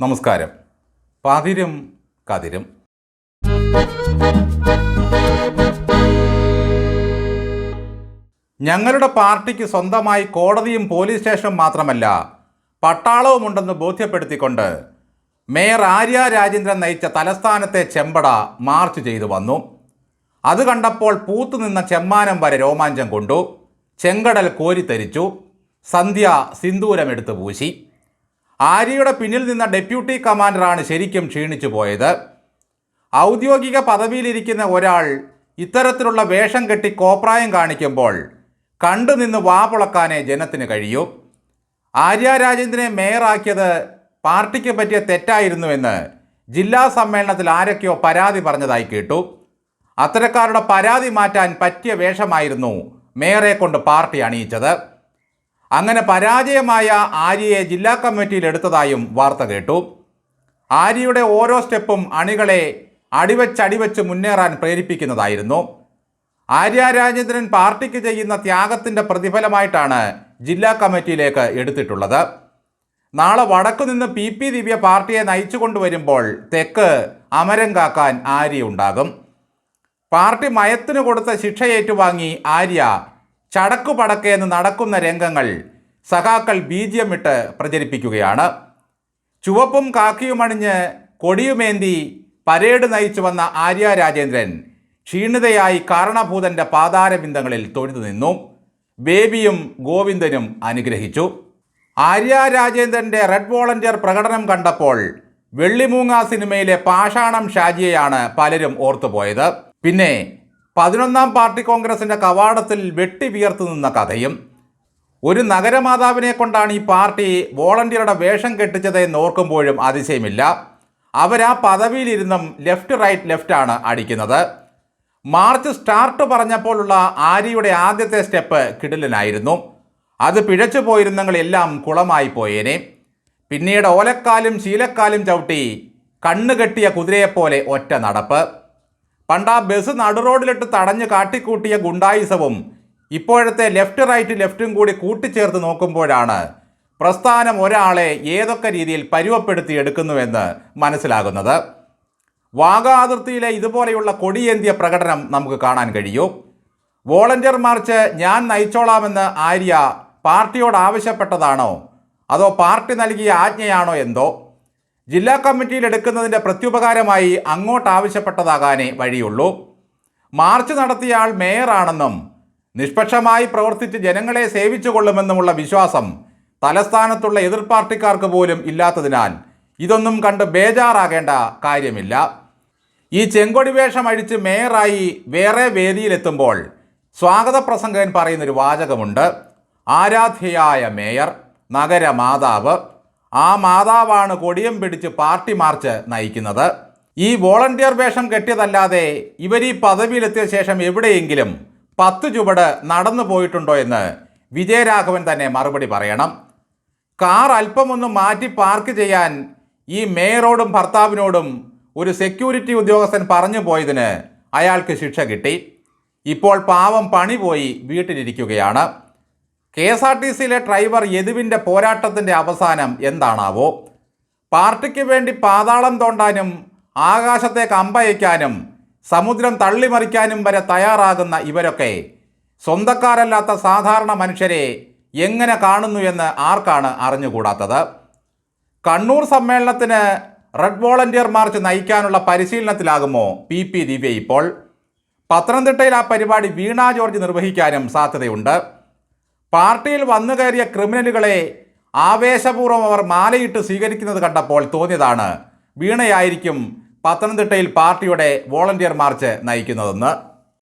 നമസ്കാരം. പതിരും കതിരും. ഞങ്ങളുടെ പാർട്ടിക്ക് സ്വന്തമായി കോടതിയും പോലീസ് സ്റ്റേഷനും മാത്രമല്ല പട്ടാളവുമുണ്ടെന്ന് ബോധ്യപ്പെടുത്തിക്കൊണ്ട് മേയർ ആര്യ രാജേന്ദ്രൻ നയിച്ച തലസ്ഥാനത്തെ ചെമ്പട മാർച്ച് ചെയ്തു വന്നു. അത് കണ്ടപ്പോൾ പൂത്തുനിന്ന ചെമ്മാനം വരെ രോമാഞ്ചം കൊണ്ടു ചെങ്കടൽ കോരിത്തരിച്ചു സന്ധ്യ സിന്ദൂരമെടുത്ത് പൂശി. ആര്യയുടെ പിന്നിൽ നിന്ന ഡെപ്യൂട്ടി കമാൻഡറാണ് ശരിക്കും ക്ഷീണിച്ചു പോയത്. ഔദ്യോഗിക പദവിയിലിരിക്കുന്ന ഒരാൾ ഇത്തരത്തിലുള്ള വേഷം കെട്ടി കോപ്രായം കാണിക്കുമ്പോൾ കണ്ടുനിന്ന് വാപുളക്കാനേ ജനത്തിന് കഴിയൂ. ആര്യ രാജേന്ദ്രനെ മേയറാക്കിയത് പാർട്ടിക്ക് പറ്റിയ തെറ്റായിരുന്നുവെന്ന് ജില്ലാ സമ്മേളനത്തിൽ ആരൊക്കെയോ പരാതി പറഞ്ഞതായി കേട്ടു. അത്തരക്കാരുടെ പരാതി മാറ്റാൻ പറ്റിയ വേഷമായിരുന്നു മേയറെ കൊണ്ട് പാർട്ടി അണിയിച്ചത്. അങ്ങനെ പരാജയമായ ആര്യയെ ജില്ലാ കമ്മിറ്റിയിൽ എടുത്തതായും വാർത്ത കേട്ടു. ആര്യയുടെ ഓരോ സ്റ്റെപ്പും അണികളെ അടിവച്ചടിവച്ച് മുന്നേറാൻ പ്രേരിപ്പിക്കുന്നതായിരുന്നു. ആര്യ രാജേന്ദ്രൻ പാർട്ടിക്ക് ചെയ്യുന്ന ത്യാഗത്തിന്റെ പ്രതിഫലമായിട്ടാണ് ജില്ലാ കമ്മിറ്റിയിലേക്ക് എടുത്തിട്ടുള്ളത്. നാളെ വടക്കു നിന്ന് പി പി ദിവ്യ പാർട്ടിയെ നയിച്ചു കൊണ്ടുവരുമ്പോൾ തെക്ക് അമരം കാക്കാൻ ആര്യ ഉണ്ടാകും പാർട്ടി മയത്തിന് കൊടുത്ത ശിക്ഷ ഏറ്റുവാങ്ങി ആര്യ ചടക്കു പടക്കേന്ന് നടക്കുന്ന രംഗങ്ങൾ സഖാക്കൾ ബീജിയമിട്ട് പ്രചരിപ്പിക്കുകയാണ്. ചുവപ്പും കാക്കിയുമണിഞ്ഞ് കൊടിയുമേന്തി പരേഡ് നയിച്ചു വന്ന ആര്യ രാജേന്ദ്രൻ ക്ഷീണിതയായി കാരണഭൂതന്റെ പാതാരബിന്ദങ്ങളിൽ തൊഴുതു നിന്നു. ബേബിയും ഗോവിന്ദനും അനുഗ്രഹിച്ചു. ആര്യ രാജേന്ദ്രന്റെ റെഡ് വോളണ്ടിയർ പ്രകടനം കണ്ടപ്പോൾ വെള്ളിമൂങ്ങ സിനിമയിലെ പാഷാണം ഷാജിയെയാണ് പലരും ഓർത്തുപോയത്. പിന്നെ പതിനൊന്നാം പാർട്ടി കോൺഗ്രസിന്റെ കവാടത്തിൽ വെട്ടി വിയർത്തു നിന്ന കഥയും ഒരു നഗരമാതാവിനെ കൊണ്ടാണ് ഈ പാർട്ടി വോളണ്ടിയറുടെ വേഷം കെട്ടിച്ചത് എന്ന് ഓർക്കുമ്പോഴും അതിശയമില്ല. അവരാ പദവിയിലിരുന്നും ലെഫ്റ്റ് റൈറ്റ് ലെഫ്റ്റാണ് അടിക്കുന്നത്. മാർച്ച് സ്റ്റാർട്ട് പറഞ്ഞപ്പോഴുള്ള ആര്യയുടെ ആദ്യത്തെ സ്റ്റെപ്പ് കിടിലനായിരുന്നു. അത് പിഴച്ചു പോയിരുന്നെങ്കിലെല്ലാം കുളമായി പോയേനെ. പിന്നീട് ഓലക്കാലും ശീലക്കാലും ചവിട്ടി കണ്ണുകെട്ടിയ കുതിരയെപ്പോലെ ഒറ്റ നടപ്പ്. പണ്ട് ആ ബസ് നടുറോഡിലിട്ട് തടഞ്ഞ് കാട്ടിക്കൂട്ടിയ ഗുണ്ടായിസവും ഇപ്പോഴത്തെ ലെഫ്റ്റ് റൈറ്റ് ലെഫ്റ്റും കൂടി കൂട്ടിച്ചേർത്ത് നോക്കുമ്പോഴാണ് പ്രസ്ഥാനം ഒരാളെ ഏതൊക്കെ രീതിയിൽ പരുവപ്പെടുത്തി എടുക്കുന്നുവെന്ന് മനസ്സിലാകുന്നത് വാഗാതിർത്തിയിലെ ഇതുപോലെയുള്ള കൊടിയേന്തിയ പ്രകടനം നമുക്ക് കാണാൻ കഴിയൂ. വോളണ്ടിയർ മാർച്ച് ഞാൻ നയിച്ചോളാമെന്ന് ആര്യ പാർട്ടിയോട് ആവശ്യപ്പെട്ടതാണോ? അതോ പാർട്ടി നൽകിയ ആജ്ഞയാണോ എന്തോ? ജില്ലാ കമ്മിറ്റിയിൽ എടുക്കുന്നതിന്റെ പ്രത്യുപകാരമായി അങ്ങോട്ട് ആവശ്യപ്പെട്ടതാകാനേ വഴിയുള്ളൂ. മാർച്ച് നടത്തിയ ആൾ മേയറാണെന്നും നിഷ്പക്ഷമായി പ്രവർത്തിച്ച് ജനങ്ങളെ സേവിച്ചു കൊള്ളുമെന്നുമുള്ള വിശ്വാസം തലസ്ഥാനത്തുള്ള എതിർ പാർട്ടിക്കാർക്ക് പോലും ഇല്ലാത്തതിനാൽ ഇതൊന്നും കണ്ട് ബേജാറാകേണ്ട കാര്യമില്ല. ഈ ചെങ്കൊടി വേഷം അഴിച്ച് മേയറായി വേറെ വേദിയിലെത്തുമ്പോൾ സ്വാഗത പ്രസംഗകൻ പറയുന്നൊരു വാചകമുണ്ട്. ആരാധ്യയായ മേയർ നഗരമാതാവ് ആ മാതാവാണ് കൊടിയം പിടിച്ച് പാർട്ടി മാർച്ച് നയിക്കുന്നത്. ഈ വോളണ്ടിയർ വേഷം കെട്ടിയതല്ലാതെ ഇവർ ഈ പദവിയിലെത്തിയ ശേഷം എവിടെയെങ്കിലും പത്ത് ചുവട് നടന്നു പോയിട്ടുണ്ടോ എന്ന് വിജയരാഘവൻ തന്നെ മറുപടി പറയണം. കാർ അല്പമൊന്ന് മാറ്റി പാർക്ക് ചെയ്യാൻ ഈ മേയറോടും ഭർത്താവിനോടും ഒരു സെക്യൂരിറ്റി ഉദ്യോഗസ്ഥൻ പറഞ്ഞു പോയതിന് അയാൾക്ക് ശിക്ഷ കിട്ടി. ഇപ്പോൾ പാവം പണി പോയി വീട്ടിലിരിക്കുകയാണ്. കെ എസ് ആർ ടി സിയിലെ ഡ്രൈവർ യദുവിന്റെ പോരാട്ടത്തിന്റെ അവസാനം എന്താണാവോ? പാർട്ടിക്ക് വേണ്ടി പാതാളം തോണ്ടാനും ആകാശത്തെ കമ്പയക്കാനും സമുദ്രം തള്ളിമറിക്കാനും വരെ തയ്യാറാകുന്ന ഇവരൊക്കെ സ്വന്തക്കാരല്ലാത്ത സാധാരണ മനുഷ്യരെ എങ്ങനെ കാണുന്നു എന്ന് ആർക്കാണ് അറിഞ്ഞുകൂടാത്തത്? കണ്ണൂർ സമ്മേളനത്തിന് റെഡ് വോളണ്ടിയർ മാർച്ച് നയിക്കാനുള്ള പരിശീലനത്തിലാകുമോ പി പി ദിവ്യ ഇപ്പോൾ? പത്തനംതിട്ടയിൽ ആ പരിപാടി വീണാ ജോർജ് നിർവഹിക്കാനും സാധ്യതയുണ്ട്. പാർട്ടിയിൽ വന്നു കയറിയ ക്രിമിനലുകളെ ആവേശപൂർവം അവർ മാലയിട്ട് സ്വീകരിക്കുന്നത് കണ്ടപ്പോൾ തോന്നിയതാണ്. വീണയായിരിക്കും പത്തനംതിട്ടയിൽ പാർട്ടിയുടെ വോളണ്ടിയർ മാർച്ച് നയിക്കുന്നതെന്ന്.